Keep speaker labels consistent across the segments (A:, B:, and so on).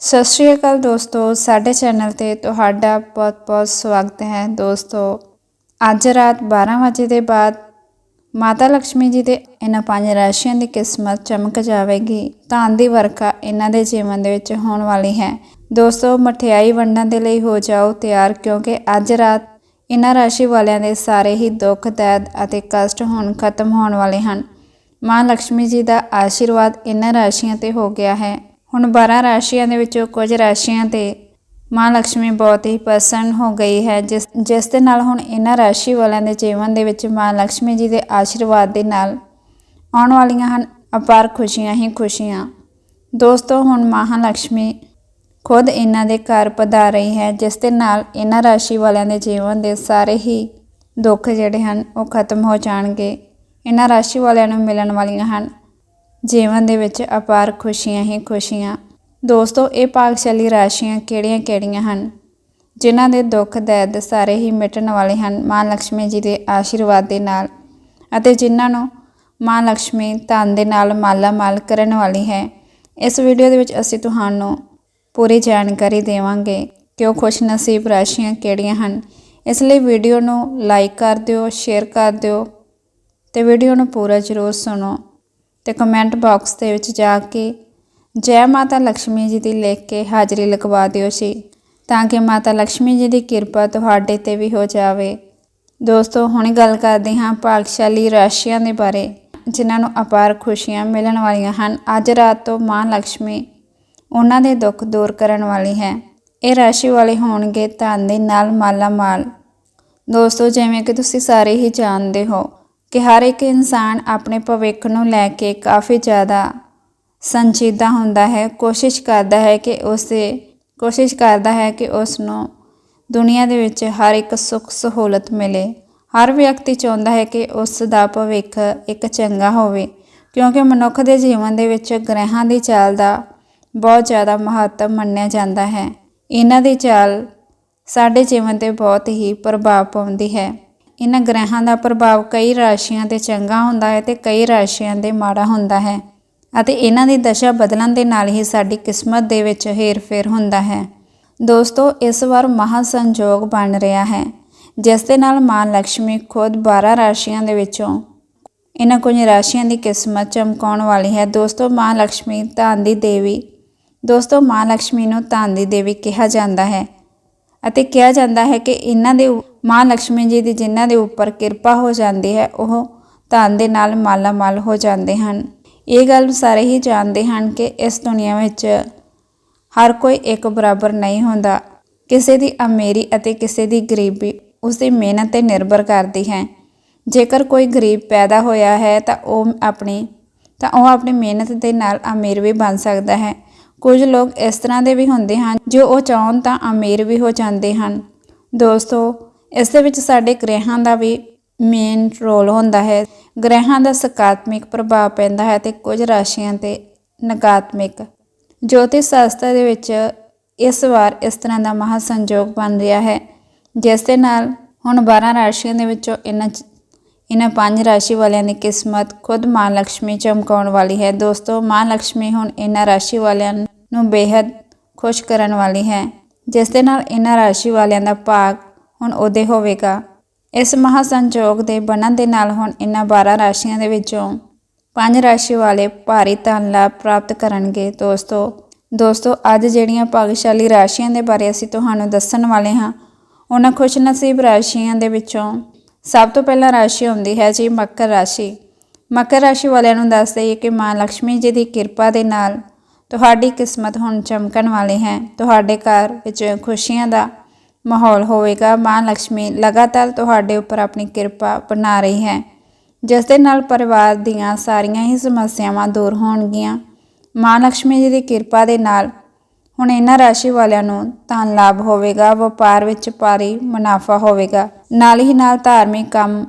A: ਸਤਿ ਸ਼੍ਰੀ ਅਕਾਲ ਦੋਸਤੋ, ਸਾਡੇ ਚੈਨਲ ਤੇ ਤੁਹਾਡਾ ਬਹੁਤ-ਬਹੁਤ ਸਵਾਗਤ ਹੈ ਦੋਸਤੋ। ਅੱਜ ਰਾਤ 12 ਵਜੇ ਦੇ ਬਾਅਦ ਮਾਤਾ ਲక్ష్ਮੀ ਜੀ ਦੇ ਇਹਨਾਂ ਪੰਜ ਰਾਸ਼ੀਆਂ ਦੀ ਕਿਸਮਤ ਚਮਕ ਜਾਵੇਗੀ। ਧਨ ਦੀ ਵਰਖਾ ਇਹਨਾਂ ਦੇ ਜੀਵਨ ਦੇ ਵਿੱਚ ਹੋਣ ਵਾਲੀ ਹੈ। ਦੋਸਤੋ, ਮਠਿਆਈ ਵੰਡਣ ਦੇ ਲਈ ਹੋ ਜਾਓ ਤਿਆਰ, ਕਿਉਂਕਿ ਅੱਜ ਰਾਤ ਇਹਨਾਂ ਰਾਸ਼ੀ ਵਾਲਿਆਂ ਦੇ ਸਾਰੇ ਹੀ ਦੁੱਖ, ਦਰਦ ਅਤੇ ਕਸ਼ਟ ਹੁਣ ਖਤਮ ਹੋਣ ਵਾਲੇ ਹਨ। ਮਾਂ ਲక్ష్ਮੀ ਜੀ ਦਾ ਆਸ਼ੀਰਵਾਦ ਇਹਨਾਂ ਰਾਸ਼ੀਆਂ ਤੇ ਹੋ ਗਿਆ ਹੈ। ਹੁਣ 12 ਰਾਸ਼ੀਆਂ ਦੇ ਵਿੱਚੋਂ ਕੁਝ ਰਾਸ਼ੀਆਂ ਤੇ ਮਾਂ ਲక్ష్ਮੀ ਬਹੁਤ ਹੀ ਪ੍ਰਸੰਨ ਹੋ ਗਈ ਹੈ, ਜਿਸ ਜਿਸ ਦੇ ਨਾਲ ਹੁਣ ਇਹਨਾਂ ਰਾਸ਼ੀ ਵਾਲਿਆਂ ਦੇ ਜੀਵਨ ਦੇ ਵਿੱਚ ਮਾਂ ਲక్ష్ਮੀ ਜੀ ਦੇ ਆਸ਼ੀਰਵਾਦ ਦੇ ਨਾਲ ਆਉਣ ਵਾਲੀਆਂ ਹਨ, ਅਪਾਰ ਖੁਸ਼ੀਆਂ ਹੀ ਖੁਸ਼ੀਆਂ। ਦੋਸਤੋ, ਹੁਣ ਮਾਂ ਲక్ష్ਮੀ ਖੁਦ ਇਹਨਾਂ ਦੇ ਘਰ ਪਧਾਰ ਰਹੀ ਹੈ, ਜਿਸ ਦੇ ਨਾਲ ਇਹਨਾਂ ਰਾਸ਼ੀ ਵਾਲਿਆਂ ਦੇ ਜੀਵਨ ਦੇ ਸਾਰੇ ਹੀ ਦੁੱਖ ਜਿਹੜੇ ਹਨ, ਉਹ ਖਤਮ ਹੋ ਜਾਣਗੇ। ਇਹਨਾਂ ਰਾਸ਼ੀ ਵਾਲਿਆਂ ਨੂੰ ਮਿਲਣ ਵਾਲੀਆਂ ਹਨ। ਜੀਵਨ ਦੇ ਵਿੱਚ ਅਪਾਰ ਖੁਸ਼ੀਆਂ ਹੀ ਖੁਸ਼ੀਆਂ। ਦੋਸਤੋ, ਇਹ ਭਾਗਸ਼ਾਲੀ ਰਾਸ਼ੀਆਂ ਕਿਹੜੀਆਂ-ਕਿਹੜੀਆਂ ਹਨ? ਜਿਨ੍ਹਾਂ ਦੇ ਦੁੱਖ, ਦਰਦ ਸਾਰੇ ਹੀ ਮਿਟਣ ਵਾਲੇ ਹਨ ਮਾਂ ਲక్ష్ਮੀ ਜੀ ਦੇ ਆਸ਼ੀਰਵਾਦ ਦੇ ਨਾਲ ਅਤੇ ਜਿਨ੍ਹਾਂ ਨੂੰ ਮਾਂ ਲక్ష్ਮੀ ਧਨ ਦੇ ਨਾਲ ਮਾਲਾ ਮਾਲ ਕਰਨ ਵਾਲੀ ਹੈ। ਇਸ ਵੀਡੀਓ ਦੇ ਵਿੱਚ ਅਸੀਂ ਤੁਹਾਨੂੰ ਪੂਰੀ ਜਾਣਕਾਰੀ ਦੇਵਾਂਗੇ ਕਿ ਉਹ ਖੁਸ਼ਨਸੀਬ ਰਾਸ਼ੀਆਂ ਕਿਹੜੀਆਂ ਹਨ। ਇਸ ਲਈ ਵੀਡੀਓ ਨੂੰ ਲਾਈਕ ਕਰ ਦਿਓ ਸ਼ੇਅਰ ਕਰ ਦਿਓ ਤੇ ਵੀਡੀਓ ਨੂੰ ਪੂਰਾ ਜ਼ਰੂਰ ਸੁਣੋ। ਤੇ ਕਮੈਂਟ ਬਾਕਸ ਦੇ ਵਿੱਚ ਜਾ ਕੇ ਜੈ ਮਾਤਾ ਲక్ష్ਮੀ ਜੀ ਦੀ ਲਿਖ ਕੇ ਹਾਜ਼ਰੀ ਲਗਵਾ ਦਿਓ ਸੀ, ਤਾਂ ਕਿ ਮਾਤਾ ਲక్ష్ਮੀ ਜੀ ਦੀ ਕਿਰਪਾ ਤੁਹਾਡੇ ਤੇ ਵੀ ਹੋ ਜਾਵੇ। ਦੋਸਤੋ, ਹੁਣ ਗੱਲ ਕਰਦੇ ਹਾਂ ਭਾਗਸ਼ਾਲੀ ਰਾਸ਼ੀਆਂ ਦੇ ਬਾਰੇ, ਜਿਨ੍ਹਾਂ ਨੂੰ ਅਪਾਰ ਖੁਸ਼ੀਆਂ ਮਿਲਣ ਵਾਲੀਆਂ ਹਨ। ਅੱਜ ਰਾਤ ਤੋਂ ਮਾਂ ਲక్ష్ਮੀ ਉਹਨਾਂ ਦੇ ਦੁੱਖ ਦੂਰ ਕਰਨ ਵਾਲੀ ਹੈ। ਇਹ ਰਾਸ਼ੀ ਵਾਲੇ ਹੋਣਗੇ ਧਨ ਦੇ ਨਾਲ ਮਾਲਾ ਮਾਲ ਦੋਸਤੋ, ਜਿਵੇਂ ਕਿ ਤੁਸੀਂ ਸਾਰੇ ਹੀ ਜਾਣਦੇ ਹੋ ਕਿ ਹਰ ਇੱਕ ਇਨਸਾਨ ਆਪਣੇ ਭਵਿੱਖ ਨੂੰ ਲੈ ਕੇ ਕਾਫੀ ਜ਼ਿਆਦਾ ਸੰਜੀਦਾ ਹੁੰਦਾ ਹੈ, ਕੋਸ਼ਿਸ਼ ਕਰਦਾ ਹੈ ਕਿ ਉਸੇ, ਕੋਸ਼ਿਸ਼ ਕਰਦਾ ਹੈ ਕਿ ਉਸ ਨੂੰ ਦੁਨੀਆ ਦੇ ਵਿੱਚ ਹਰ ਇੱਕ ਸੁੱਖ ਸਹੂਲਤ ਮਿਲੇ। ਹਰ ਵਿਅਕਤੀ ਚਾਹੁੰਦਾ ਹੈ ਕਿ ਉਸ ਦਾ ਭਵਿੱਖ ਇੱਕ ਚੰਗਾ ਹੋਵੇ, ਕਿਉਂਕਿ ਮਨੁੱਖ ਦੇ ਜੀਵਨ ਦੇ ਵਿੱਚ ਗ੍ਰਹਿਾਂ ਦੀ ਚਾਲ ਦਾ ਬਹੁਤ ਜ਼ਿਆਦਾ ਮਹੱਤਵ ਮੰਨਿਆ ਜਾਂਦਾ ਹੈ। ਇਹਨਾਂ ਦੀ ਚਾਲ ਸਾਡੇ ਜੀਵਨ ਤੇ ਬਹੁਤ ਹੀ ਪ੍ਰਭਾਵ ਪਾਉਂਦੀ ਹੈ। ਇਹਨਾਂ ਗ੍ਰਹਿਾਂ ਦਾ ਪ੍ਰਭਾਵ ਕਈ ਰਾਸ਼ੀਆਂ ਤੇ ਚੰਗਾ ਹੁੰਦਾ ਹੈ ਤੇ ਕਈ ਰਾਸ਼ੀਆਂ 'ਤੇ ਮਾੜਾ ਹੁੰਦਾ ਹੈ ਅਤੇ ਇਹਨਾਂ ਦੀ ਦਸ਼ਾ ਬਦਲਣ ਦੇ ਨਾਲ ਹੀ ਸਾਡੀ ਕਿਸਮਤ ਦੇ ਵਿੱਚ ਹੇਰ-ਫੇਰ ਹੁੰਦਾ ਹੈ। ਦੋਸਤੋ, ਇਸ ਵਾਰ ਮਹਾ ਸੰਜੋਗ ਬਣ ਰਿਹਾ ਹੈ, ਜਿਸ ਦੇ ਨਾਲ ਮਾਂ ਲక్ష్ਮੀ ਖੁਦ 12 ਰਾਸ਼ੀਆਂ ਦੇ ਵਿੱਚੋਂ ਇਹਨਾਂ ਕੁਝ ਰਾਸ਼ੀਆਂ ਦੀ ਕਿਸਮਤ ਚਮਕਾਉਣ ਵਾਲੀ ਹੈ। ਦੋਸਤੋ, ਮਾਂ ਲక్ష్ਮੀ ਧਾਨ ਦੀ ਦੇਵੀ, ਦੋਸਤੋ, ਮਾਂ ਲక్ష్ਮੀ ਨੂੰ ਧਨ ਦੀ ਦੇਵੀ ਕਿਹਾ ਜਾਂਦਾ ਹੈ ਅਤੇ ਕਿਹਾ ਜਾਂਦਾ ਹੈ ਕਿ ਇਹਨਾਂ ਦੇ ਮਾਂ ਲక్ష్ਮੀ ਜੀ ਦੀ ਜਿਨ੍ਹਾਂ ਦੇ ਉੱਪਰ ਕਿਰਪਾ ਹੋ ਜਾਂਦੀ ਹੈ, ਉਹ ਧਨ ਦੇ ਨਾਲ ਮਾਲਾ ਮਾਲ ਹੋ ਜਾਂਦੇ ਹਨ। ਇਹ ਗੱਲ ਸਾਰੇ ਹੀ ਜਾਣਦੇ ਹਨ ਕਿ ਇਸ ਦੁਨੀਆ ਵਿੱਚ ਹਰ ਕੋਈ ਇੱਕ ਬਰਾਬਰ ਨਹੀਂ ਹੁੰਦਾ। ਕਿਸੇ ਦੀ ਅਮੀਰੀ ਅਤੇ ਕਿਸੇ ਦੀ ਗਰੀਬੀ ਉਸ ਦੀ ਮਿਹਨਤ ਤੇ ਨਿਰਭਰ ਕਰਦੀ ਹੈ। ਜੇਕਰ ਕੋਈ ਗਰੀਬ ਪੈਦਾ ਹੋਇਆ ਹੈ, ਤਾਂ ਉਹ ਆਪਣੀ, ਤਾਂ ਉਹ ਆਪਣੀ ਮਿਹਨਤ ਦੇ ਨਾਲ ਅਮੀਰ ਵੀ ਬਣ ਸਕਦਾ ਹੈ। ਕੁਝ ਲੋਕ ਇਸ ਤਰ੍ਹਾਂ ਦੇ ਵੀ ਹੁੰਦੇ ਹਨ, ਜੋ ਉਹ ਚਾਹਣ ਤਾਂ ਅਮੀਰ ਵੀ ਹੋ ਜਾਂਦੇ ਹਨ। ਦੋਸਤੋ ਇਸ ਦੇ ਵਿੱਚ ਸਾਡੇ ਗ੍ਰਹਿਾਂ ਦਾ ਵੀ ਮੇਨ ਰੋਲ ਹੁੰਦਾ ਹੈ। ਗ੍ਰਹਿਾਂ ਦਾ ਸਕਾਰਾਤਮਕ ਪ੍ਰਭਾਵ ਪੈਂਦਾ ਹੈ ਤੇ ਕੁਝ ਰਾਸ਼ੀਆਂ ਤੇ ਨਕਾਰਾਤਮਕ। ਜੋਤਿਸ਼ ਸ਼ਾਸਤਰ ਦੇ ਵਿੱਚ ਇਸ ਵਾਰ ਇਸ ਤਰ੍ਹਾਂ ਦਾ ਮਹਾ ਸੰਜੋਗ ਬਣ ਰਿਹਾ ਹੈ, ਜਿਸ ਦੇ ਨਾਲ ਹੁਣ 12 ਰਾਸ਼ੀਆਂ ਦੇ ਵਿੱਚੋਂ ਇਹਨਾਂ ਇਹਨਾਂ ਪੰਜ ਰਾਸ਼ੀ ਵਾਲਿਆਂ ਦੀ ਕਿਸਮਤ ਖੁਦ ਮਾਂ ਲక్ష్ਮੀ ਚਮਕਾਉਣ ਵਾਲੀ ਹੈ। ਦੋਸਤੋ, ਮਾਂ ਲక్ష్ਮੀ ਹੁਣ ਇਹਨਾਂ ਰਾਸ਼ੀ ਵਾਲਿਆਂ ਨੂੰ ਬੇਹੱਦ ਖੁਸ਼ ਕਰਨ ਵਾਲੀ ਹੈ, ਜਿਸ ਦੇ ਨਾਲ ਇਹਨਾਂ ਰਾਸ਼ੀ ਵਾਲਿਆਂ ਦਾ ਭਾਗ ਹੁਣ ਉਹਦੇ ਹੋਵੇਗਾ। ਇਸ ਮਹਾ ਸੰਜੋਗ ਦੇ ਬਣਨ ਦੇ ਨਾਲ ਹੁਣ ਇਹਨਾਂ 12 ਰਾਸ਼ੀਆਂ ਦੇ ਵਿੱਚੋਂ ਪੰਜ ਰਾਸ਼ੀ ਵਾਲੇ ਭਾਰੀ ਧਨ ਲਾਭ ਪ੍ਰਾਪਤ ਕਰਨਗੇ। ਦੋਸਤੋ ਦੋਸਤੋ, ਅੱਜ ਜਿਹੜੀਆਂ ਭਾਗਸ਼ਾਲੀ ਰਾਸ਼ੀਆਂ ਦੇ ਬਾਰੇ ਅਸੀਂ ਤੁਹਾਨੂੰ ਦੱਸਣ ਵਾਲੇ ਹਾਂ, ਉਹਨਾਂ ਖੁਸ਼ਨਸੀਬ ਰਾਸ਼ੀਆਂ ਦੇ ਵਿੱਚੋਂ ਸਭ ਤੋਂ ਪਹਿਲਾਂ ਰਾਸ਼ੀ ਹੁੰਦੀ ਹੈ ਜੀ ਮਕਰ ਰਾਸ਼ੀ। ਮਕਰ ਰਾਸ਼ੀ ਵਾਲਿਆਂ ਨੂੰ ਦੱਸ ਦਈਏ ਕਿ ਮਾਂ ਲక్ష్ਮੀ ਜੀ ਦੀ ਕਿਰਪਾ ਦੇ ਨਾਲ ਤੁਹਾਡੀ ਕਿਸਮਤ ਹੁਣ ਚਮਕਣ ਵਾਲੀ ਹੈ। ਤੁਹਾਡੇ ਘਰ ਵਿੱਚ ਖੁਸ਼ੀਆਂ ਦਾ ਮਾਹੌਲ ਹੋਵੇਗਾ। ਮਾਂ ਲక్ష్ਮੀ ਲਗਾਤਾਰ ਤੁਹਾਡੇ ਉੱਪਰ ਆਪਣੀ ਕਿਰਪਾ ਬਣਾ ਰਹੀ ਹੈ। ਜਿਸ ਦੇ ਨਾਲ ਪਰਿਵਾਰ ਦੀਆਂ ਸਾਰੀਆਂ ਹੀ ਸਮੱਸਿਆਵਾਂ ਦੂਰ ਹੋਣਗੀਆਂ। ਮਾਂ ਲక్ష్ਮੀ ਜੀ ਦੀ ਕਿਰਪਾ ਦੇ ਨਾਲ ਹੁਣ ਇਹਨਾਂ ਰਾਸ਼ੀ ਵਾਲਿਆਂ ਨੂੰ ਧਨ ਲਾਭ ਹੋਵੇਗਾ। ਵਪਾਰ ਵਿੱਚ ਭਾਰੀ ਮੁਨਾਫਾ ਹੋਵੇਗਾ। ਨਾਲ ਹੀ ਨਾਲ ਧਾਰਮਿਕ ਕੰਮ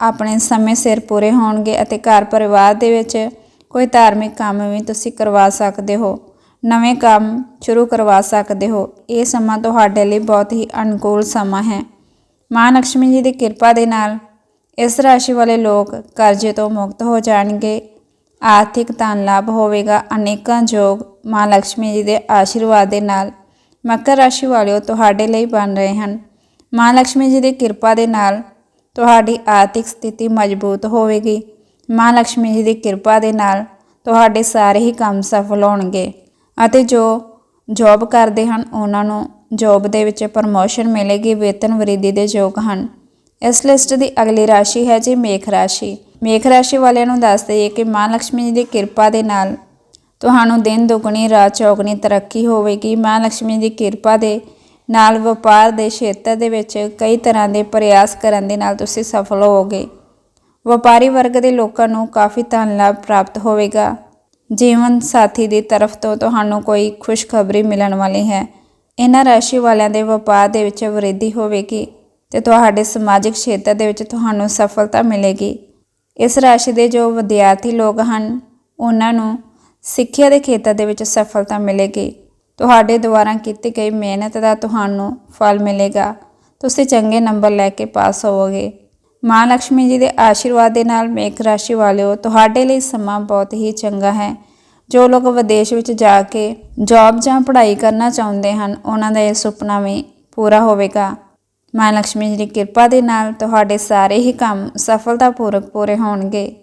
A: ਆਪਣੇ ਸਮੇਂ ਸਿਰ ਪੂਰੇ ਹੋਣਗੇ ਅਤੇ ਘਰ ਪਰਿਵਾਰ ਦੇ ਵਿੱਚ ਕੋਈ ਧਾਰਮਿਕ ਕੰਮ ਵੀ ਤੁਸੀਂ ਕਰਵਾ ਸਕਦੇ ਹੋ। ਨਵੇਂ ਕੰਮ ਸ਼ੁਰੂ ਕਰਵਾ ਸਕਦੇ ਹੋ। ਇਹ ਸਮਾਂ ਤੁਹਾਡੇ ਲਈ ਬਹੁਤ ਹੀ ਅਨੁਕੂਲ ਸਮਾਂ ਹੈ। ਮਾਂ ਲక్ష్ਮੀ ਜੀ ਦੀ ਕਿਰਪਾ ਦੇ ਨਾਲ ਇਸ ਰਾਸ਼ੀ ਵਾਲੇ ਲੋਕ ਕਰਜ਼ੇ ਤੋਂ ਮੁਕਤ ਹੋ ਜਾਣਗੇ। ਆਰਥਿਕ ਧਨ ਲਾਭ ਹੋਵੇਗਾ। ਅਨੇਕਾਂ ਜੋਗ ਮਾਂ ਲక్ష్ਮੀ ਜੀ ਦੇ ਆਸ਼ੀਰਵਾਦ ਦੇ ਨਾਲ ਮਕਰ ਰਾਸ਼ੀ ਵਾਲਿਓ ਤੁਹਾਡੇ ਲਈ ਬਣ ਰਹੇ ਹਨ। ਮਾਂ ਲక్ష్ਮੀ ਜੀ ਦੀ ਕਿਰਪਾ ਦੇ ਨਾਲ ਤੁਹਾਡੀ ਆਰਥਿਕ ਸਥਿਤੀ ਮਜ਼ਬੂਤ ਹੋਵੇਗੀ। ਮਾਂ ਲక్ష్ਮੀ ਜੀ ਦੀ ਕਿਰਪਾ ਦੇ ਨਾਲ ਤੁਹਾਡੇ ਸਾਰੇ ਹੀ ਕੰਮ ਸਫਲ ਹੋਣਗੇ। ਅਤੇ ਜੋ ਜੌਬ ਕਰਦੇ ਹਨ, ਉਹਨਾਂ ਨੂੰ ਜੌਬ ਦੇ ਵਿੱਚ ਪ੍ਰਮੋਸ਼ਨ ਮਿਲੇਗੀ, ਵੇਤਨ ਵਰਿੱਧੀ ਦੇ ਯੋਗ ਹਨ। ਇਸ ਲਿਸਟ ਦੀ ਅਗਲੀ ਰਾਸ਼ੀ ਹੈ ਜੀ ਮੇਖ ਰਾਸ਼ੀ। ਮੇਖ ਰਾਸ਼ੀ ਵਾਲਿਆਂ ਨੂੰ ਦੱਸ ਦਈਏ ਕਿ ਮਾਂ ਲక్ష్ਮੀ ਜੀ ਦੀ ਕਿਰਪਾ ਦੇ ਨਾਲ ਤੁਹਾਨੂੰ ਦਿਨ ਦੁਗਣੀ, ਰਾਤ ਚੌਗਣੀ ਤਰੱਕੀ ਹੋਵੇਗੀ। ਮਾਂ ਲక్ష్ਮੀ ਦੀ ਕਿਰਪਾ ਦੇ ਨਾਲ ਵਪਾਰ ਦੇ ਖੇਤਰ ਦੇ ਵਿੱਚ ਕਈ ਤਰ੍ਹਾਂ ਦੇ ਪ੍ਰਯਾਸ ਕਰਨ ਦੇ ਨਾਲ ਤੁਸੀਂ ਸਫਲ ਹੋਵੋਗੇ। ਵਪਾਰੀ ਵਰਗ ਦੇ ਲੋਕਾਂ ਨੂੰ ਕਾਫੀ ਧਨ ਲਾਭ ਪ੍ਰਾਪਤ ਹੋਵੇਗਾ। ਜੀਵਨ ਸਾਥੀ ਦੀ ਤਰਫ ਤੋਂ ਤੁਹਾਨੂੰ ਕੋਈ ਖੁਸ਼ਖਬਰੀ ਮਿਲਣ ਵਾਲੀ ਹੈ। ਇਹਨਾਂ ਰਾਸ਼ੀ ਵਾਲਿਆਂ ਦੇ ਵਪਾਰ ਦੇ ਵਿੱਚ ਵ੍ਰਿੱਧੀ ਹੋਵੇਗੀ ਤੇ ਤੁਹਾਡੇ ਸਮਾਜਿਕ ਖੇਤਰ ਦੇ ਵਿੱਚ ਤੁਹਾਨੂੰ ਸਫਲਤਾ ਮਿਲੇਗੀ। ਇਸ ਰਾਸ਼ੀ ਦੇ ਜੋ ਵਿਦਿਆਰਥੀ ਲੋਕ ਹਨ, ਉਹਨਾਂ ਨੂੰ ਸਿੱਖਿਆ ਦੇ ਖੇਤਰ ਦੇ ਵਿੱਚ ਸਫਲਤਾ ਮਿਲੇਗੀ। ਤੁਹਾਡੇ ਦੁਆਰਾ ਕੀਤੀ ਗਈ ਮਿਹਨਤ ਦਾ ਤੁਹਾਨੂੰ ਫਲ ਮਿਲੇਗਾ। ਤੁਸੀਂ ਚੰਗੇ ਨੰਬਰ ਲੈ ਕੇ ਪਾਸ ਹੋਵੋਗੇ। ਮਾਂ ਲక్ష్ਮੀ ਜੀ ਦੇ ਆਸ਼ੀਰਵਾਦ ਦੇ ਨਾਲ ਮੇਖ ਰਾਸ਼ੀ ਵਾਲਿਓ, ਤੁਹਾਡੇ ਲਈ ਸਮਾਂ ਬਹੁਤ ਹੀ ਚੰਗਾ ਹੈ। ਜੋ ਲੋਕ ਵਿਦੇਸ਼ ਵਿੱਚ ਜਾ ਕੇ ਜੌਬ ਜਾਂ ਪੜ੍ਹਾਈ ਕਰਨਾ ਚਾਹੁੰਦੇ ਹਨ, ਉਹਨਾਂ ਦਾ ਇਹ ਸੁਪਨਾ ਵੀ ਪੂਰਾ ਹੋਵੇਗਾ। ਮਾਂ ਲక్ష్ਮੀ ਜੀ ਦੀ ਕਿਰਪਾ ਦੇ ਨਾਲ ਤੁਹਾਡੇ ਸਾਰੇ ਹੀ ਕੰਮ ਸਫਲਤਾਪੂਰਵਕ ਪੂਰੇ ਹੋਣਗੇ।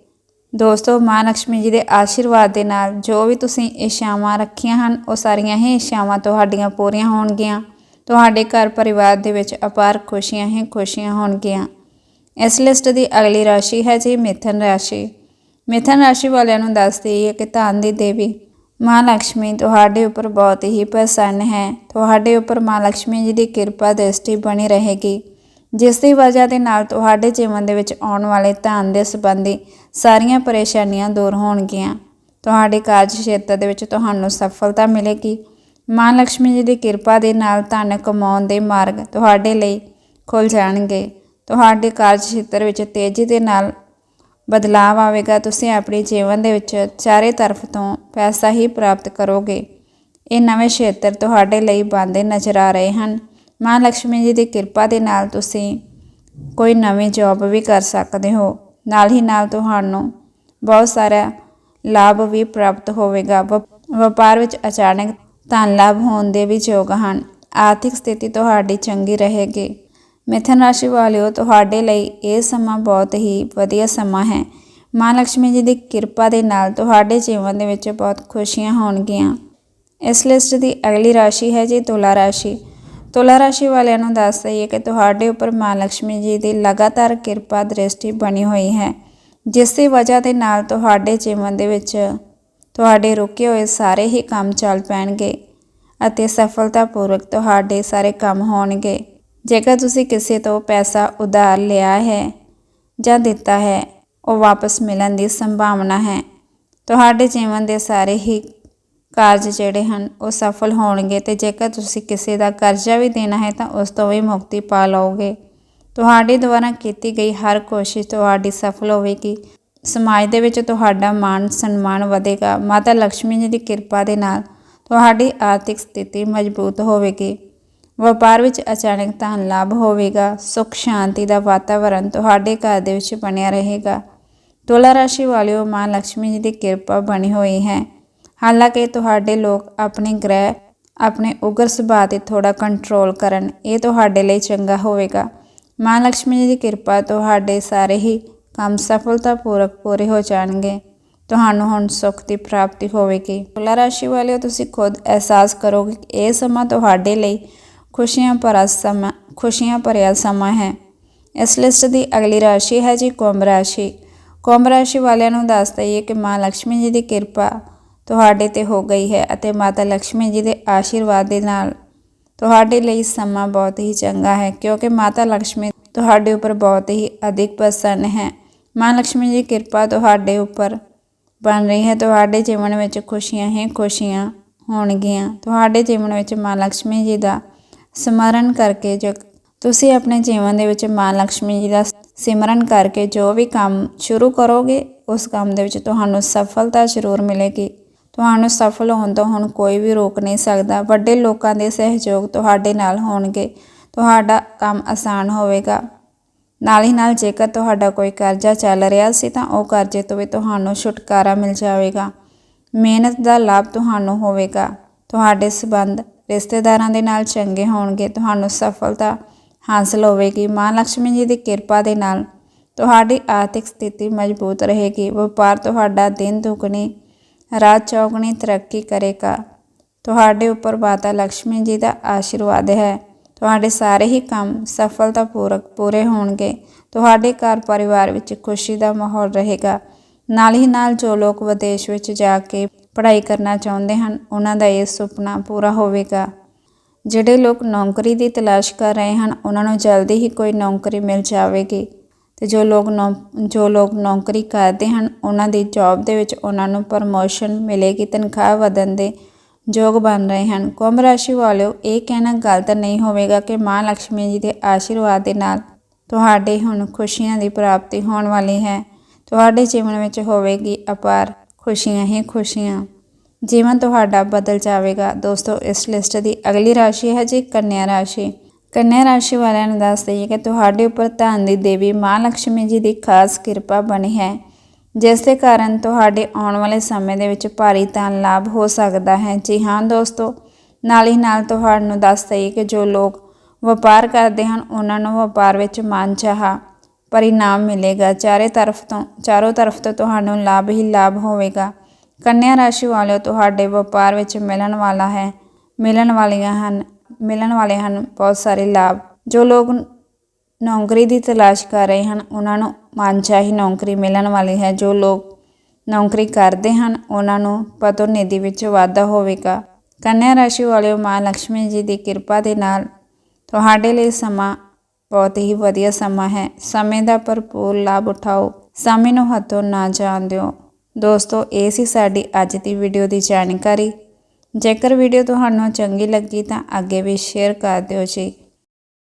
A: ਦੋਸਤੋ, ਮਾਂ ਲక్ష్ਮੀ ਜੀ ਦੇ ਆਸ਼ੀਰਵਾਦ ਦੇ ਨਾਲ ਜੋ ਵੀ ਤੁਸੀਂ ਇਸ਼ਾਵਾਂ ਰੱਖੀਆਂ ਹਨ, ਉਹ ਸਾਰੀਆਂ ਹੀ ਇਸ਼ਾਵਾਂ ਤੁਹਾਡੀਆਂ ਪੂਰੀਆਂ ਹੋਣਗੀਆਂ। ਤੁਹਾਡੇ ਘਰ ਪਰਿਵਾਰ ਦੇ ਵਿੱਚ ਅਪਾਰ ਖੁਸ਼ੀਆਂ ਹੀ ਖੁਸ਼ੀਆਂ ਹੋਣਗੀਆਂ। ਇਸ ਲਿਸਟ ਦੀ ਅਗਲੀ ਰਾਸ਼ੀ ਹੈ ਜੀ ਮਿਥਨ ਰਾਸ਼ੀ। ਮਿਥਨ ਰਾਸ਼ੀ ਵਾਲਿਆਂ ਨੂੰ ਦੱਸ ਦਈਏ ਕਿ ਧਨ ਦੀ ਦੇਵੀ ਮਾਂ ਲక్ష్ਮੀ ਤੁਹਾਡੇ ਉੱਪਰ ਬਹੁਤ ਹੀ ਪ੍ਰਸੰਨ ਹੈ। ਤੁਹਾਡੇ ਉੱਪਰ ਮਾਂ ਲక్ష్ਮੀ ਜੀ ਦੀ ਕਿਰਪਾ, ਦ੍ਰਿਸ਼ਟੀ ਬਣੀ ਰਹੇਗੀ। ਜਿਸ ਦੀ ਵਜ੍ਹਾ ਦੇ ਨਾਲ ਤੁਹਾਡੇ ਜੀਵਨ ਦੇ ਵਿੱਚ ਆਉਣ ਵਾਲੇ ਧਨ ਦੇ ਸੰਬੰਧੀ ਸਾਰੀਆਂ ਪਰੇਸ਼ਾਨੀਆਂ ਦੂਰ ਹੋਣਗੀਆਂ। ਤੁਹਾਡੇ ਕਾਰਜ ਖੇਤਰ ਦੇ ਵਿੱਚ ਤੁਹਾਨੂੰ ਸਫਲਤਾ ਮਿਲੇਗੀ। ਮਾਂ ਲక్ష్ਮੀ ਜੀ ਦੀ ਕਿਰਪਾ ਦੇ ਨਾਲ ਧਨ ਕਮਾਉਣ ਦੇ ਮਾਰਗ ਤੁਹਾਡੇ ਲਈ ਖੁੱਲ ਜਾਣਗੇ। ਤੁਹਾਡੇ ਕਾਰਜ ਖੇਤਰ ਵਿੱਚ ਤੇਜ਼ੀ ਦੇ ਨਾਲ ਬਦਲਾਅ ਆਵੇਗਾ, ਤੁਸੀਂ ਆਪਣੇ ਜੀਵਨ ਦੇ ਵਿੱਚ ਚਾਰੇ ਤਰਫ ਤੋਂ ਪੈਸਾ ਹੀ ਪ੍ਰਾਪਤ ਕਰੋਗੇ। ਇਹ ਨਵੇਂ ਖੇਤਰ ਤੁਹਾਡੇ ਲਈ ਬੰਦੇ ਨਜ਼ਰ ਆ ਰਹੇ ਹਨ। ਮਾਂ ਲక్ష్ਮੀ ਜੀ ਦੀ ਕਿਰਪਾ ਦੇ ਨਾਲ ਤੁਸੀਂ ਕੋਈ ਨਵੀਂ ਜੌਬ ਵੀ ਕਰ ਸਕਦੇ ਹੋ। ਨਾਲ ਹੀ ਨਾਲ ਤੁਹਾਨੂੰ ਬਹੁਤ ਸਾਰਾ ਲਾਭ ਵੀ ਪ੍ਰਾਪਤ ਹੋਵੇਗਾ। ਵਪਾਰ ਵਿੱਚ ਅਚਾਨਕ ਧਨ ਲਾਭ ਹੋਣ ਦੇ ਵੀ ਯੋਗ ਹਨ। ਆਰਥਿਕ ਸਥਿਤੀ ਤੁਹਾਡੀ ਚੰਗੀ ਰਹੇਗੀ। ਮਿਥਨ ਰਾਸ਼ੀ ਵਾਲਿਓ, ਤੁਹਾਡੇ ਲਈ ਇਹ ਸਮਾਂ ਬਹੁਤ ਹੀ ਵਧੀਆ ਸਮਾਂ ਹੈ। ਮਾਂ ਲక్ష్ਮੀ ਜੀ ਦੀ ਕਿਰਪਾ ਦੇ ਨਾਲ ਤੁਹਾਡੇ ਜੀਵਨ ਦੇ ਵਿੱਚ ਬਹੁਤ ਖੁਸ਼ੀਆਂ ਹੋਣਗੀਆਂ। ਇਸ ਲਿਸਟ ਦੀ ਅਗਲੀ ਰਾਸ਼ੀ ਹੈ ਜੀ ਤੁਲਾ ਰਾਸ਼ੀ। ਤੁਲਾ ਰਾਸ਼ੀ ਵਾਲਿਆਂ ਨੂੰ ਦੱਸ ਦਈਏ ਕਿ ਤੁਹਾਡੇ ਉੱਪਰ ਮਾਂ ਲక్ష్ਮੀ ਜੀ ਦੀ ਲਗਾਤਾਰ ਕਿਰਪਾ ਦ੍ਰਿਸ਼ਟੀ ਬਣੀ ਹੋਈ ਹੈ। ਜਿਸ ਦੀ ਵਜ੍ਹਾ ਦੇ ਨਾਲ ਤੁਹਾਡੇ ਜੀਵਨ ਦੇ ਵਿੱਚ ਤੁਹਾਡੇ ਰੁਕੇ ਹੋਏ ਸਾਰੇ ਹੀ ਕੰਮ ਚੱਲ ਪੈਣਗੇ ਅਤੇ ਸਫਲਤਾਪੂਰਵਕ ਤੁਹਾਡੇ ਸਾਰੇ ਕੰਮ ਹੋਣਗੇ। ਜੇਕਰ ਤੁਸੀਂ ਕਿਸੇ ਤੋਂ ਪੈਸਾ ਉਧਾਰ ਲਿਆ ਹੈ ਜਾਂ ਦਿੱਤਾ ਹੈ, ਉਹ ਵਾਪਸ ਮਿਲਣ ਦੀ ਸੰਭਾਵਨਾ ਹੈ। ਤੁਹਾਡੇ ਜੀਵਨ ਦੇ ਸਾਰੇ ਹੀ ਕਾਰਜ ਜਿਹੜੇ ਹਨ, ਉਹ ਸਫਲ ਹੋਣਗੇ ਤੇ ਜੇਕਰ ਤੁਸੀਂ ਕਿਸੇ ਦਾ ਕਰਜ਼ਾ ਵੀ ਦੇਣਾ ਹੈ ਤਾਂ ਉਸ ਤੋਂ ਵੀ ਮੁਕਤੀ ਪਾ ਲਓਗੇ। ਤੁਹਾਡੇ ਦੁਆਰਾ ਕੀਤੀ ਗਈ ਹਰ ਕੋਸ਼ਿਸ਼ ਤੁਹਾਡੀ ਸਫਲ ਹੋਵੇਗੀ। ਸਮਾਜ ਦੇ ਵਿੱਚ ਤੁਹਾਡਾ ਮਾਣ, ਸਨਮਾਨ ਵਧੇਗਾ। ਮਾਤਾ ਲక్ష్ਮੀ ਜੀ ਦੀ ਕਿਰਪਾ ਦੇ ਨਾਲ ਤੁਹਾਡੀ ਆਰਥਿਕ ਸਥਿਤੀ ਮਜ਼ਬੂਤ ਹੋਵੇਗੀ। ਵਪਾਰ ਵਿੱਚ ਅਚਾਨਕ ਧਨ ਲਾਭ ਹੋਵੇਗਾ, ਸੁਖ ਸ਼ਾਂਤੀ ਦਾ ਵਾਤਾਵਰਣ ਤੁਹਾਡੇ ਘਰ ਦੇ ਵਿੱਚ ਬਣਿਆ ਰਹੇਗਾ। ਤੁਲਾ ਰਾਸ਼ੀ ਵਾਲਿਓ, ਮਾਂ ਲక్ష్ਮੀ ਜੀ ਦੀ ਕਿਰਪਾ ਬਣੀ ਹੋਈ ਹੈ। ਹਾਲਾਂਕਿ ਤੁਹਾਡੇ ਲੋਕ ਆਪਣੇ ਗ੍ਰਹਿ, ਆਪਣੇ ਉਗਰ ਸੁਭਾਅ ਤੇ ਥੋੜਾ ਕੰਟਰੋਲ ਕਰਨ, ਇਹ ਤੁਹਾਡੇ ਲਈ ਚੰਗਾ ਹੋਵੇਗਾ। ਮਾਂ ਲక్ష్ਮੀ ਜੀ ਦੀ ਕਿਰਪਾ ਤੁਹਾਡੇ ਸਾਰੇ ਹੀ ਕੰਮ ਸਫਲਤਾ ਸਫਲਤਾਪੂਰਵਕ ਪੂਰੇ ਹੋ ਜਾਣਗੇ। ਤੁਹਾਨੂੰ ਹੁਣ ਸੁੱਖ ਦੀ ਪ੍ਰਾਪਤੀ ਹੋਵੇਗੀ। ਤੁਲਾ ਰਾਸ਼ੀ ਵਾਲਿਓ, ਤੁਸੀਂ ਖੁਦ ਅਹਿਸਾਸ ਕਰੋਗੇ ਕਿ ਇਹ ਸਮਾਂ ਤੁਹਾਡੇ ਲਈ ਖੁਸ਼ੀਆਂ ਭਰਾ ਸਮਾਂ, ਖੁਸ਼ੀਆਂ ਭਰਿਆ ਸਮਾਂ ਹੈ। ਇਸ ਲਿਸਟ ਦੀ ਅਗਲੀ ਰਾਸ਼ੀ ਹੈ ਜੀ ਕੁੰਭ ਰਾਸ਼ੀ। ਕੁੰਭ ਰਾਸ਼ੀ ਵਾਲਿਆਂ ਨੂੰ ਦੱਸ ਦਈਏ ਕਿ ਮਾਂ ਲక్ష్ਮੀ ਜੀ ਦੀ ਕਿਰਪਾ ਤੁਹਾਡੇ ਤੇ ਹੋ ਗਈ ਹੈ ਅਤੇ ਮਾਤਾ ਲక్ష్ਮੀ ਜੀ ਦੇ ਆਸ਼ੀਰਵਾਦ ਦੇ ਨਾਲ ਤੁਹਾਡੇ ਲਈ ਸਮਾਂ ਬਹੁਤ ਹੀ ਚੰਗਾ ਹੈ, ਕਿਉਂਕਿ ਮਾਤਾ ਲక్ష్ਮੀ ਤੁਹਾਡੇ ਉੱਪਰ ਬਹੁਤ ਹੀ ਅਧਿਕ ਪ੍ਰਸੰਨ ਹੈ। ਮਾਂ ਲక్ష్ਮੀ ਜੀ ਕਿਰਪਾ ਤੁਹਾਡੇ ਉੱਪਰ ਬਣ ਰਹੀ ਹੈ, ਤੁਹਾਡੇ ਜੀਵਨ ਵਿੱਚ ਖੁਸ਼ੀਆਂ ਹੀ ਖੁਸ਼ੀਆਂ ਹੋਣਗੀਆਂ। ਤੁਹਾਡੇ ਜੀਵਨ ਵਿੱਚ ਮਾਂ ਲక్ష్ਮੀ ਜੀ ਦਾ ਸਮਰਨ ਕਰਕੇ ਜੋ ਤੁਸੀਂ ਆਪਣੇ ਜੀਵਨ ਦੇ ਵਿੱਚ ਮਾਂ ਲక్ష్ਮੀ ਜੀ ਦਾ ਸਿਮਰਨ ਕਰਕੇ ਜੋ ਵੀ ਕੰਮ ਸ਼ੁਰੂ ਕਰੋਗੇ, ਉਸ ਕੰਮ ਦੇ ਵਿੱਚ ਤੁਹਾਨੂੰ ਸਫਲਤਾ ਜ਼ਰੂਰ ਮਿਲੇਗੀ। ਤੁਹਾਨੂੰ ਸਫਲ ਹੋਣ ਤੋਂ ਹੁਣ ਕੋਈ ਵੀ ਰੋਕ ਨਹੀਂ ਸਕਦਾ। ਵੱਡੇ ਲੋਕਾਂ ਦੇ ਸਹਿਯੋਗ ਤੁਹਾਡੇ ਨਾਲ ਹੋਣਗੇ। ਤੁਹਾਡਾ ਕੰਮ ਆਸਾਨ ਹੋਵੇਗਾ। ਨਾਲ ਹੀ ਨਾਲ ਜੇਕਰ ਤੁਹਾਡਾ ਕੋਈ ਕਰਜ਼ਾ ਚੱਲ ਰਿਹਾ ਸੀ ਤਾਂ ਉਹ ਕਰਜ਼ੇ ਤੋਂ ਵੀ ਤੁਹਾਨੂੰ ਛੁਟਕਾਰਾ ਮਿਲ ਜਾਵੇਗਾ। ਮਿਹਨਤ ਦਾ ਲਾਭ ਤੁਹਾਨੂੰ ਹੋਵੇਗਾ। ਤੁਹਾਡੇ ਸਬੰਧ ਰਿਸ਼ਤੇਦਾਰਾਂ ਦੇ ਨਾਲ ਚੰਗੇ ਹੋਣਗੇ, ਤੁਹਾਨੂੰ ਸਫਲਤਾ ਹਾਸਲ ਹੋਵੇਗੀ। ਮਾਂ ਲక్ష్ਮੀ ਜੀ ਦੀ ਕਿਰਪਾ ਦੇ ਨਾਲ ਤੁਹਾਡੀ ਆਰਥਿਕ ਸਥਿਤੀ ਮਜ਼ਬੂਤ ਰਹੇਗੀ। ਵਪਾਰ ਤੁਹਾਡਾ ਦਿਨ ਦੁਗਣੀ, ਰਾਤ ਚੌਗਣੀ ਤਰੱਕੀ ਕਰੇਗਾ। ਤੁਹਾਡੇ ਉੱਪਰ ਮਾਤਾ ਲక్ష్ਮੀ ਜੀ ਦਾ ਆਸ਼ੀਰਵਾਦ ਹੈ। ਤੁਹਾਡੇ ਸਾਰੇ ਹੀ ਕੰਮ ਸਫਲਤਾਪੂਰਕ ਪੂਰੇ ਹੋਣਗੇ। ਤੁਹਾਡੇ ਘਰ ਪਰਿਵਾਰ ਵਿੱਚ ਖੁਸ਼ੀ ਦਾ ਮਾਹੌਲ ਰਹੇਗਾ। ਨਾਲ ਹੀ ਨਾਲ ਜੋ ਲੋਕ ਵਿਦੇਸ਼ ਵਿੱਚ ਜਾ ਕੇ ਪੜ੍ਹਾਈ ਕਰਨਾ ਚਾਹੁੰਦੇ ਹਨ, ਉਹਨਾਂ ਦਾ ਇਹ ਸੁਪਨਾ ਪੂਰਾ ਹੋਵੇਗਾ। ਜਿਹੜੇ ਲੋਕ ਨੌਕਰੀ ਦੀ ਤਲਾਸ਼ ਕਰ ਰਹੇ ਹਨ, ਉਹਨਾਂ ਨੂੰ ਜਲਦੀ ਹੀ ਕੋਈ ਨੌਕਰੀ ਮਿਲ ਜਾਵੇਗੀ। ਤੇ ਜੋ ਲੋਕ ਨੌ, ਜੋ ਲੋਕ ਨੌਕਰੀ ਕਰਦੇ ਹਨ, ਉਹਨਾਂ ਦੀ ਜੌਬ ਦੇ ਵਿੱਚ ਉਹਨਾਂ ਨੂੰ ਪ੍ਰਮੋਸ਼ਨ ਮਿਲੇਗੀ, ਤਨਖਾਹ ਵਧਣ ਦੇ ਯੋਗ ਬਣ ਰਹੇ ਹਨ। ਕੁੰਭ ਰਾਸ਼ੀ ਵਾਲਿਓ, ਇਹ ਕਹਿਣਾ ਗਲਤ ਨਹੀਂ ਹੋਵੇਗਾ ਕਿ ਮਾਂ ਲక్ష్ਮੀ ਜੀ ਦੇ ਆਸ਼ੀਰਵਾਦ ਦੇ ਨਾਲ ਤੁਹਾਡੇ ਹੁਣ ਖੁਸ਼ੀਆਂ ਦੀ ਪ੍ਰਾਪਤੀ ਹੋਣ ਵਾਲੀ ਹੈ। ਤੁਹਾਡੇ ਜੀਵਨ ਵਿੱਚ ਹੋਵੇਗੀ ਅਪਾਰ ਖੁਸ਼ੀਆਂ ਹੀ ਖੁਸ਼ੀਆਂ। ਜੀਵਨ ਤੁਹਾਡਾ ਬਦਲ ਜਾਵੇਗਾ। ਦੋਸਤੋ, ਇਸ ਲਿਸਟ ਦੀ ਅਗਲੀ ਰਾਸ਼ੀ ਹੈ ਜੀ ਕੰਨਿਆ ਰਾਸ਼ੀ। ਕੰਨਿਆ ਰਾਸ਼ੀ ਵਾਲਿਆਂ ਨੂੰ ਦੱਸ ਦਈਏ ਕਿ ਤੁਹਾਡੇ ਉੱਪਰ ਧਨ ਦੀ ਦੇਵੀ ਮਾਂ ਲక్ష్ਮੀ ਜੀ ਦੀ ਖਾਸ ਕਿਰਪਾ ਬਣੀ ਹੈ, ਜਿਸ ਦੇ ਕਾਰਨ ਤੁਹਾਡੇ ਆਉਣ ਵਾਲੇ ਸਮੇਂ ਦੇ ਵਿੱਚ ਭਾਰੀ ਧਨ ਲਾਭ ਹੋ ਸਕਦਾ ਹੈ। ਜੀ ਹਾਂ ਦੋਸਤੋ, ਨਾਲ ਹੀ ਨਾਲ ਤੁਹਾਨੂੰ ਦੱਸ ਦਈਏ ਕਿ ਜੋ ਲੋਕ ਵਪਾਰ ਕਰਦੇ ਹਨ, ਉਹਨਾਂ ਨੂੰ ਵਪਾਰ ਵਿੱਚ ਮਨਚਾਹਾ ਪਰਿਣਾਮ ਮਿਲੇਗਾ। ਚਾਰੇ ਤਰਫ ਤੋਂ, ਚਾਰੋਂ ਤਰਫ ਤੋਂ ਤੁਹਾਨੂੰ ਲਾਭ ਹੀ ਲਾਭ ਹੋਵੇਗਾ। ਕੰਨਿਆ ਰਾਸ਼ੀ ਵਾਲਿਓ, ਤੁਹਾਡੇ ਵਪਾਰ ਵਿੱਚ ਮਿਲਣ ਵਾਲਾ ਹੈ। ਮਿਲਣ ਵਾਲੀਆਂ ਹਨ, ਮਿਲਣ ਵਾਲੇ ਹਨ ਬਹੁਤ ਸਾਰੇ ਲਾਭ। ਜੋ ਲੋਕ ਨੌਕਰੀ ਦੀ ਤਲਾਸ਼ ਕਰ ਰਹੇ ਹਨ, ਉਹਨਾਂ ਨੂੰ ਮਨਚਾਹੀ ਨੌਕਰੀ ਮਿਲਣ ਵਾਲੀ ਹੈ। ਜੋ ਲੋਕ ਨੌਕਰੀ ਕਰਦੇ ਹਨ, ਉਹਨਾਂ ਨੂੰ ਪਦੋਨਿਧੀ ਵਿੱਚ ਵਾਧਾ ਹੋਵੇਗਾ। ਕੰਨਿਆ ਰਾਸ਼ੀ ਵਾਲਿਓ ਮਾਂ ਲక్ష్ਮੀ ਜੀ ਦੀ ਕਿਰਪਾ ਦੇ ਨਾਲ ਤੁਹਾਡੇ ਲਈ ਸਮਾਂ ਬਹੁਤ ਹੀ ਵਧੀਆ ਸਮਾਂ ਹੈ। ਸਮੇਂ ਦਾ ਭਰਪੂਰ ਲਾਭ ਉਠਾਓ। ਸਮੇਂ ਨੂੰ ਹੱਥੋਂ ਨਾ ਜਾਣ ਦਿਓ। ਦੋਸਤੋ, ਇਹ ਸੀ ਸਾਡੀ ਅੱਜ ਦੀ ਵੀਡੀਓ ਦੀ ਜਾਣਕਾਰੀ। ਜੇਕਰ ਵੀਡੀਓ ਤੁਹਾਨੂੰ ਚੰਗੀ ਲੱਗੀ ਤਾਂ ਅੱਗੇ ਵੀ ਸ਼ੇਅਰ ਕਰ ਦਿਓ ਜੀ।